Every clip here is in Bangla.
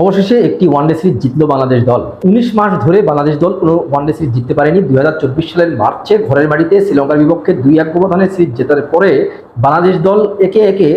অবশেষে একটি ওয়ানডে সিরিজ জিতলো বাংলাদেশ দল। উনিশ মাস ধরে বাংলাদেশ দল কোনো ওয়ানডে সিরিজ জিততে পারেনি। দুই হাজার চব্বিশ সালের মার্চে ঘরের বাড়িতে শ্রীলঙ্কার বিপক্ষে দুই এক ব্যবধানে সিরিজ জেতার পরে বাংলাদেশ দল একে একে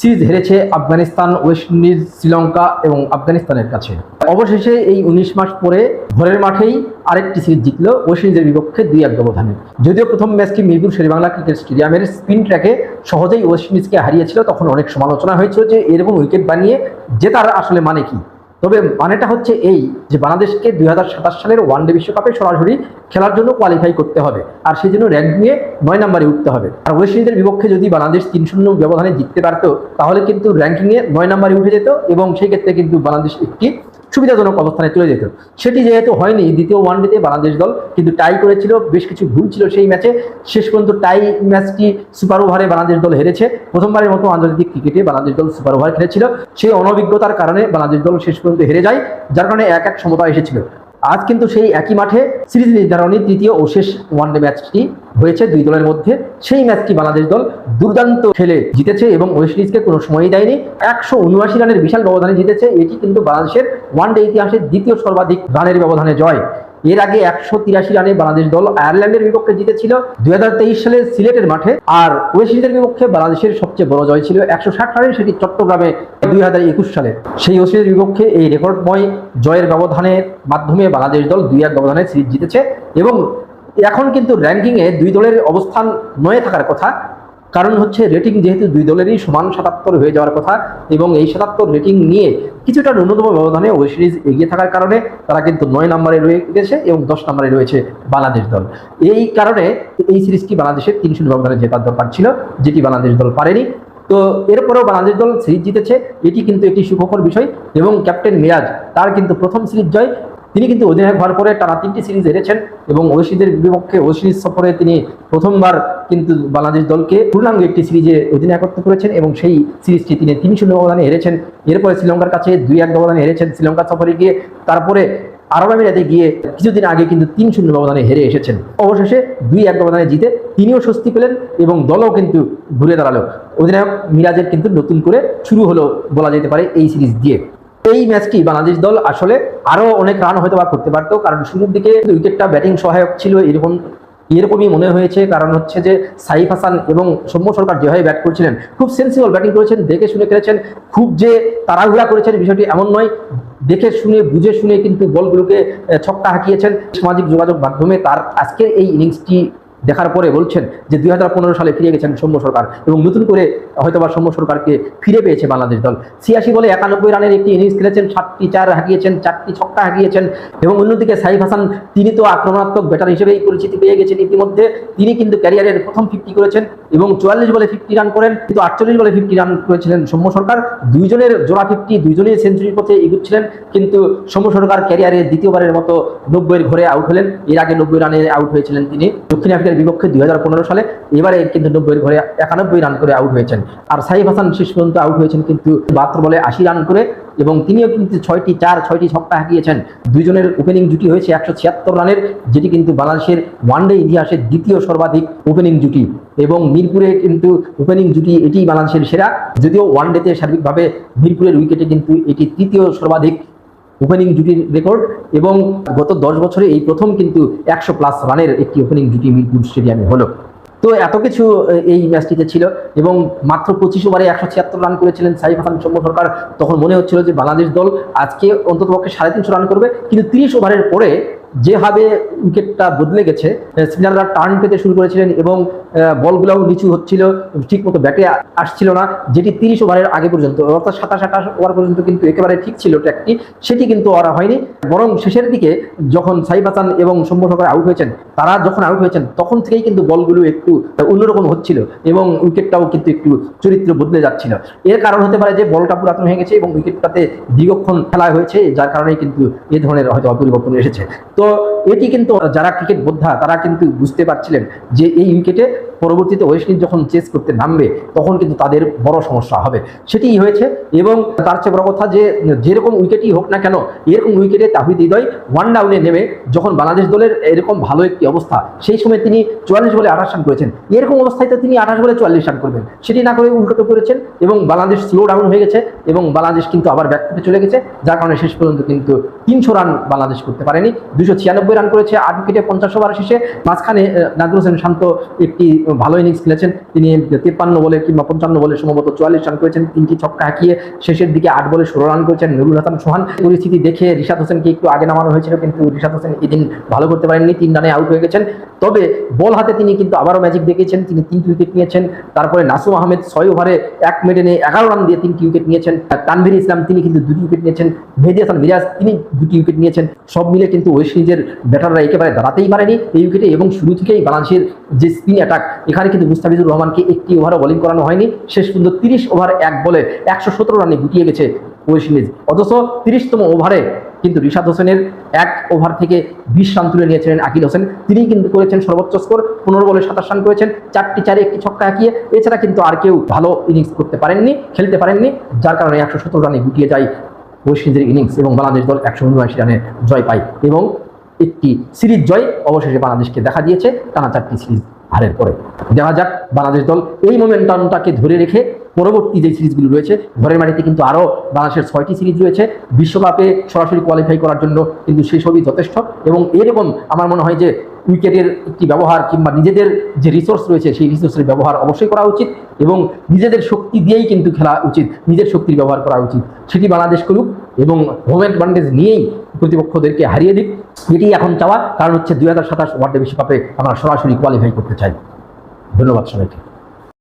সিরিজ হেরেছে আফগানিস্তান ওয়েস্ট ইন্ডিজ শ্রীলঙ্কা এবং আফগানিস্তানের কাছে। অবশেষে এই উনিশ মাস পরে ঘরের মাঠেই আরেকটি সিরিজ জিতলো ওয়েস্ট ইন্ডিজের বিপক্ষে দুই এক ব্যবধানে। যদিও প্রথম ম্যাচটি মিরপুর শেরেবাংলা ক্রিকেট স্টেডিয়ামের স্পিন ট্র্যাকে সহজেই ওয়েস্ট ইন্ডিজকে হারিয়েছিল, তখন অনেক সমালোচনা হয়েছিল যে এরকম উইকেট বানিয়ে জেতার আসলে মানে কি? তবে মানেটা হচ্ছে এই যে বাংলাদেশকে দুই হাজার সাতাশ সালের ওয়ানডে বিশ্বকাপে সরাসরি খেলার জন্য কোয়ালিফাই করতে হবে। আর সেই জন্য র্যাঙ্ক নিয়ে নয় নম্বরে উঠতে হবে। আর ওয়েস্ট ইন্ডিজের বিপক্ষে যদি বাংলাদেশ তিন শূন্য ব্যবধানে জিততে পারতো, তাহলে কিন্তু র্যাঙ্কিংয়ে নয় নম্বরে উঠে যেত এবং সেই ক্ষেত্রে কিন্তু বাংলাদেশ একটি সুবিধাজনক অবস্থানে চলে যেত। সেটি যেহেতু হয়নি দ্বিতীয় ওয়ানডেতে বাংলাদেশ দল কিন্তু টাই করেছিল, বেশ কিছু ভুল ছিল সেই ম্যাচে শেষ পর্যন্ত টাই ম্যাচটি সুপার ওভারে বাংলাদেশ দল হেরেছে। প্রথমবারের মতো আন্তর্জাতিক ক্রিকেটে বাংলাদেশ দল সুপার ওভার খেলেছিল। সেই অনভিজ্ঞতার কারণে বাংলাদেশ দল শেষ পর্যন্ত হেরে যায়, যার কারণে এক এক সমতা এসেছিল। আজ কিন্তু সেই একই মাঠে সিরিজ নির্ধারণী তৃতীয় ও শেষ ওয়ানডে ম্যাচটি হয়েছে দুই দলের মধ্যে। সেই ম্যাচটি বাংলাদেশ দল দুর্দান্ত খেলে জিতেছে এবং ওয়েস্ট ইন্ডিজকে কোনো সময়ই দেয়নি। একশো উনআশি রানের বিশাল ব্যবধানে জিতেছে। এটি কিন্তু বাংলাদেশের ওয়ানডে ইতিহাসের দ্বিতীয় সর্বাধিক রানের ব্যবধানে জয়। এর আগে একশো তিরাশি রানে বাংলাদেশ দল আয়ারল্যান্ডের বিপক্ষে জিতেছিল। দুই হাজার তেইশ সালে সিলেটের মাঠে। আর ওয়েস্ট ইন্ডিজের বিপক্ষে বাংলাদেশের সবচেয়ে বড় জয় ছিল একশো ষাট রানের, সেটি চট্টগ্রামে দুই হাজার একুশ সালে। সেই ওয়েস্ট ইন্ডিজের বিপক্ষে এই রেকর্ডময় জয়ের ব্যবধানের মাধ্যমে বাংলাদেশ দল দুই এক ব্যবধানে সিরিজ জিতেছে। এবং এখন কিন্তু র্যাঙ্কিংয়ে দুই দলের অবস্থান নয়ে থাকার কথা। কারণ হচ্ছে রেটিং যেহেতু দুই দলেরই সমান সাতাত্তর হয়ে যাওয়ার কথা এবং এই সাতাত্তর রেটিং নিয়ে কিছুটা ন্যূনতম ব্যবধানে ওয়েস্ট ইন্ডিজ এগিয়ে থাকার কারণে তারা কিন্তু নয় নম্বরে রয়ে গেছে এবং দশ নম্বরে রয়েছে বাংলাদেশ দল। এই কারণে এই সিরিজটি বাংলাদেশের তিন শূন্য ব্যবধানে জেতার দরকার ছিল, যেটি বাংলাদেশ দল পারেনি। তো এরপরেও বাংলাদেশ দল সিরিজ জিতেছে, এটি কিন্তু একটি সুখকর বিষয় এবং ক্যাপ্টেন মিরাজ তার কিন্তু প্রথম সিরিজ জয় তিনি কিন্তু অধিনায়ক হওয়ার পরে টানা তিনটি সিরিজ হেরেছেন এবং ওয়েস্ট বিপক্ষে ওয়েস্ট সফরে তিনি প্রথমবার কিন্তু বাংলাদেশ দলকে পূর্ণাঙ্গ একটি সিরিজে অধিনায়কত্ব করেছেন এবং সেই সিরিজটি তিনি তিন শূন্য ব্যবধানে হেরেছেন। এরপরে শ্রীলঙ্কার কাছে দুই এক ব্যবধানে হেরেছেন। শ্রীলঙ্কা সফরে গিয়ে তারপরে আরব আমিরাতে গিয়ে কিছুদিন আগে কিন্তু তিন শূন্য ব্যবধানে হেরে এসেছেন। অবশেষে দুই এক ব্যবধানে জিতে তিনিও স্বস্তি পেলেন এবং দলও কিন্তু ঘুরে দাঁড়াল। অধিনায়ক মিরাজের কিন্তু নতুন করে শুরু হলো বলা যেতে পারে এই সিরিজ দিয়ে। এই ম্যাচটি বাংলাদেশ দল আসলে আরও অনেক রান হয়তো বা করতে পারতো? কারণ শুরুর দিকে উইকেটটা ব্যাটিং সহায়ক ছিল। এরকম, এরকমই মনে হয়েছে। কারণ হচ্ছে যে সাইফ হাসান এবং সৌম্য সরকার যেভাবে ব্যাট করছিলেন, খুব সেন্সিবল ব্যাটিং করেছেন, দেখে শুনে খেলেছেন। খুব যে তাড়াহুড়া করেছেন, বিষয়টি এমন নয়। দেখে শুনে, বুঝে শুনে কিন্তু বলগুলোকে ছক্কা হাঁকিয়েছেন। সামাজিক যোগাযোগ মাধ্যমে তার আজকের এই ইনিংসটি দেখার পরে বলছেন যে দুই হাজার পনেরো সালে ফিরে গেছেন সৌম্য সরকার এবং নতুন করে হয়তোবা সৌম্য সরকারকে ফিরে পেয়েছে বাংলাদেশ দল। ছিয়াশি বলে একানব্বই রানের একটি ইনিংস খেলেছেন, সাতটি চার হাঁকিয়েছেন, চারটি ছক্কা হাঁকিয়েছেন এবং অন্যদিকে সাইফ হাসান, তিনি তো আক্রমণাত্মক ব্যাটার হিসেবেই পরিচিতি পেয়ে গেছেন ইতিমধ্যে। তিনি কিন্তু ক্যারিয়ারের প্রথম ফিফটি করেছেন এবং চুয়াল্লিশ বলে ফিফটি রান করেন, কিন্তু আটচল্লিশ বলে ফিফটি রান করেছিলেন সৌম্য সরকার। দুইজনের জোড়া ফিফটি দুইজনেই সেঞ্চুরির পথে এগুচ্ছিলেন, কিন্তু সৌম্য সরকার ক্যারিয়ারে দ্বিতীয়বারের মতো নব্বইয়ের ঘরে আউট হলেন। এর আগে নব্বই রানে আউট হয়েছিলেন তিনি। দক্ষিণ আফ্রিকার বিপক্ষে দুই সালে এবারে কিন্তু নব্বইয়ের ঘরে একানব্বই রান করে আউট হয়েছেন। আর সাইফ হাসান শেষ পর্যন্ত আউট হয়েছেন কিন্তু বাহাত্তর বলে আশি রান করে এবং তিনিও কিন্তু ছয়টি চার, ছয়টি ছক্কা হাঁকিয়েছেন। দুইজনের ওপেনিং জুটি হয়েছে একশো ছিয়াত্তর রানের, যেটি কিন্তু বাংলাদেশের ওয়ানডে ইতিহাসের দ্বিতীয় সর্বাধিক ওপেনিং জুটি। এবং মিরপুরে কিন্তু ওপেনিং জুটি এটি বাংলাদেশের সেরা, যদিও ওয়ানডেতে সার্বিকভাবে মিরপুরের উইকেটে কিন্তু এটি তৃতীয় সর্বাধিক ওপেনিং জুটির রেকর্ড এবং গত দশ বছরে এই প্রথম কিন্তু একশো প্লাস রানের একটি ওপেনিং জুটি মিরপুর স্টেডিয়ামে হলো। তো এত কিছু এই ম্যাচটিতে ছিল এবং মাত্র পঁচিশ ওভারে একশো ছিয়াত্তর রান করেছিলেন সাইফ হাসান সৌম্য সরকার। তখন মনে হচ্ছিল যে বাংলাদেশ দল আজকে অন্ততপক্ষে সাড়ে তিনশো রান করবে। কিন্তু তিরিশ ওভারের পরে যেভাবে উইকেটটা বদলে গেছে স্পিনাররা টার্ন পেতে শুরু করেছিলেন এবং বলগুলোও নিচু হচ্ছিল ঠিক মতো ব্যাটে আসছিল না, যেটি তিরিশ ওভারের আগে পর্যন্ত, অর্থাৎ সাতাশ আঠাশ ওভার পর্যন্ত কিন্তু একেবারে ঠিক ছিল ট্র্যাকটি, সেটি কিন্তু ওরা হয়নি। বরং শেষের দিকে যখন সাইফ হাসান এবং সৌম্য আউট হয়েছেন, তারা যখন আউট হয়েছেন, তখন থেকেই কিন্তু বলগুলো একটু অন্যরকম হচ্ছিল এবং উইকেটটাও কিন্তু একটু চরিত্র বদলে যাচ্ছিল। এর কারণ হতে পারে যে, বলটা পুরাতন হয়ে গেছে এবং উইকেটটাতে দীর্ঘক্ষণ খেলা হয়েছে, যার কারণে কিন্তু এ ধরনের হয়তো পরিবর্তন এসেছে। তো pessoa এটি কিন্তু যারা ক্রিকেট বোদ্ধা, তারা কিন্তু বুঝতে পারছিলেন যে এই উইকেটে পরবর্তীতে ওয়েস্ট ইন্ডিজ যখন চেস করতে নামবে, তখন কিন্তু তাদের বড় সমস্যা হবে। সেটিই হয়েছে এবং তার চেয়ে বড় কথা যে, যেরকম উইকেটই হোক না কেন, এরকম উইকেটে তাহিদ হৃদয় ওয়ান ডাউনে নেমে যখন বাংলাদেশ দলের এরকম ভালো একটি অবস্থা, সেই সময় তিনি চুয়াল্লিশ বলে আঠাশ রান করেছেন। এরকম অবস্থায় তো তিনি আঠাশ বলে চুয়াল্লিশ রান করবেন। সেটি না করে উল্টো করেছেন এবং বাংলাদেশ স্লো ডাউন হয়ে গেছে এবং বাংলাদেশ কিন্তু আবার ব্যাক করতে চলে গেছে, যার কারণে শেষ পর্যন্ত কিন্তু তিনশো রান বাংলাদেশ করতে পারেনি। দুশো ছিয়ানব্বই রান করেছে, আট উইকেটে পঞ্চাশ ওভার শেষে মাঝখানে নাজরুল হোসেন শান্ত একটি ভালো ইনিংস খেলেছেন। তিনি তিপ্পান্ন বলে কিংবা পঞ্চান্ন বলে সম্ভবত চুয়াল্লিশ রান করেছেন, তিনটি ছক্কা হাঁকিয়ে শেষের দিকে আট বলে ষোলো রান করেছেন নুরুল হাসান সোহান। পরিস্থিতি দেখে রিশাদ হোসেনকে একটু আগে নামানো হয়েছিল, কিন্তু রিশাদ হোসেন এদিন ভালো করতে পারেননি, তিন রানে আউট হয়ে গেছেন। তবে বল হাতে তিনি কিন্তু আবারও ম্যাজিক দেখিয়েছেন তিনি তিনটি উইকেট নিয়েছেন। তারপরে নাসুম আহমেদ ছয় ওভারে এক মেডেনে এগারো রান দিয়ে তিনটি উইকেট নিয়েছেন। তানভীর ইসলাম, তিনি কিন্তু দুটি উইকেট নিয়েছেন। মেহেদি হাসান, মিরাজ, তিনি দুটি উইকেট নিয়েছেন। সব মিলে কিন্তু ওয়েস্ট ইন্ডিজের ব্যাটাররা একেবারে দাঁড়াতেই পারেনি এই উইকেটে এবং শুরু থেকেই বাংলাদেশের যে স্পিন অ্যাটাক এখানে কিন্তু মুস্তাফিজুর রহমানকে একটি ওভারও বোলিং করানো হয়নি। শেষ পর্যন্ত তিরিশ ওভার এক বলে একশো সতেরো রানে গুটিয়ে গেছে ওয়েস্ট ইন্ডিজ। অথচ তিরিশতম ওভারে কিন্তু রিশাদ হোসেনের এক ওভার থেকে বিশ রান তুলে নিয়েছিলেন আকিল হোসেন। তিনি কিন্তু করেছেন সর্বোচ্চ স্কোর পনেরো বলে সাতাশ রান করেছেন, চারটি চারে একটি ছক্কা হাঁকিয়ে। এছাড়া কিন্তু আর কেউ ভালো ইনিংস করতে পারেননি, খেলতে পারেননি, যার কারণে একশো সত্তর রানে গুটিয়ে যায় ওয়েস্ট ইন্ডিজের ইনিংস এবং বাংলাদেশ দল একশো উনআশি রানে জয় পায় এবং একটি সিরিজ জয় অবশেষে বাংলাদেশকে দেখা দিয়েছে টানা চারটি সিরিজ হারের পরে। দেখা যাক বাংলাদেশ দল এই মোমেন্টামটাকে ধরে রেখে পরবর্তী যে সিরিজগুলো রয়েছে, ঘরের মাটিতে কিন্তু আরও বাংলাদেশের ছয়টি সিরিজ রয়েছে। বিশ্বকাপে সরাসরি কোয়ালিফাই করার জন্য কিন্তু সেই সবই যথেষ্ট এবং এরকম আমার মনে হয় যে উইকেটের একটি ব্যবহার কিংবা নিজেদের যে রিসোর্স রয়েছে সেই রিসোর্সের ব্যবহার অবশ্যই করা উচিত এবং নিজেদের শক্তি দিয়েই কিন্তু খেলা উচিত, নিজের শক্তির ব্যবহার করা উচিত। সেটি বাংলাদেশ করুক এবং হোম অ্যাডভান্টেজ নিয়েই প্রতিপক্ষদেরকে হারিয়ে দিক। এটি এখন চাওয়া। কারণ হচ্ছে দুই হাজার সাতাশ ওয়ার্ল্ড বিশ্বকাপে আমরা সরাসরি কোয়ালিফাই করতে চাই। ধন্যবাদ সবাইকে।